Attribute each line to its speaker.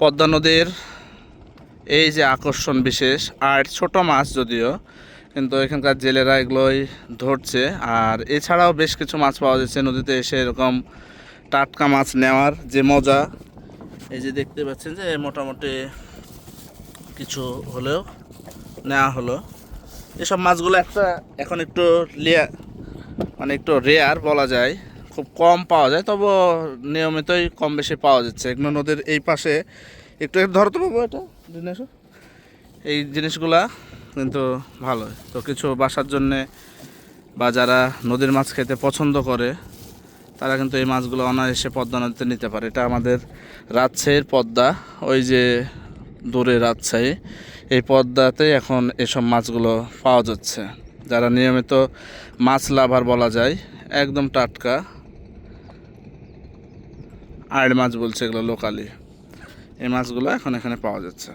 Speaker 1: পদ্মা নদীর এই যে আকর্ষণ বিশেষ, আর ছোট মাছ যদিও, কিন্তু এখানকার জেলেরা এগুলোই ধরছে। আর এছাড়াও বেশ কিছু মাছ পাওয়া যাচ্ছে নদীতে এসে এরকম টাটকা মাছ নেওয়ার যে মজা। এই যে দেখতে পাচ্ছেন যে, মোটামুটি কিছু হলেও নেওয়া হলো। এসব মাছগুলো একটা এখন একটু লেয়া মানে একটু রেয়ার বলা যায়। খুব কম পাওয়া যায় তবু নিয়মিতই কম বেশি পাওয়া যাচ্ছে। এগুলো নদীর এই পাশে একটু একটু ধরতে পারব এটা দিনেশ এই জিনিসগুলা কিন্তু ভালো। তো কিছু বাসার জন্যে বা যারা নদীর মাছ খেতে পছন্দ করে তারা কিন্তু এই মাছগুলো অনায়াসে পদ্মা নদীতে নিতে পারে। এটা আমাদের রাজশাহীর পদ্মা ওই যে দূরে রাজশাহী। এই পদ্মাতে এখন এসব মাছগুলো পাওয়া যাচ্ছে। যারা নিয়মিত মাছ লাভার বলা যায় একদম টাটকা। আড় মাছ বলছে এগুলো লোকালি এই মাছগুলো এখন এখানে পাওয়া যাচ্ছে।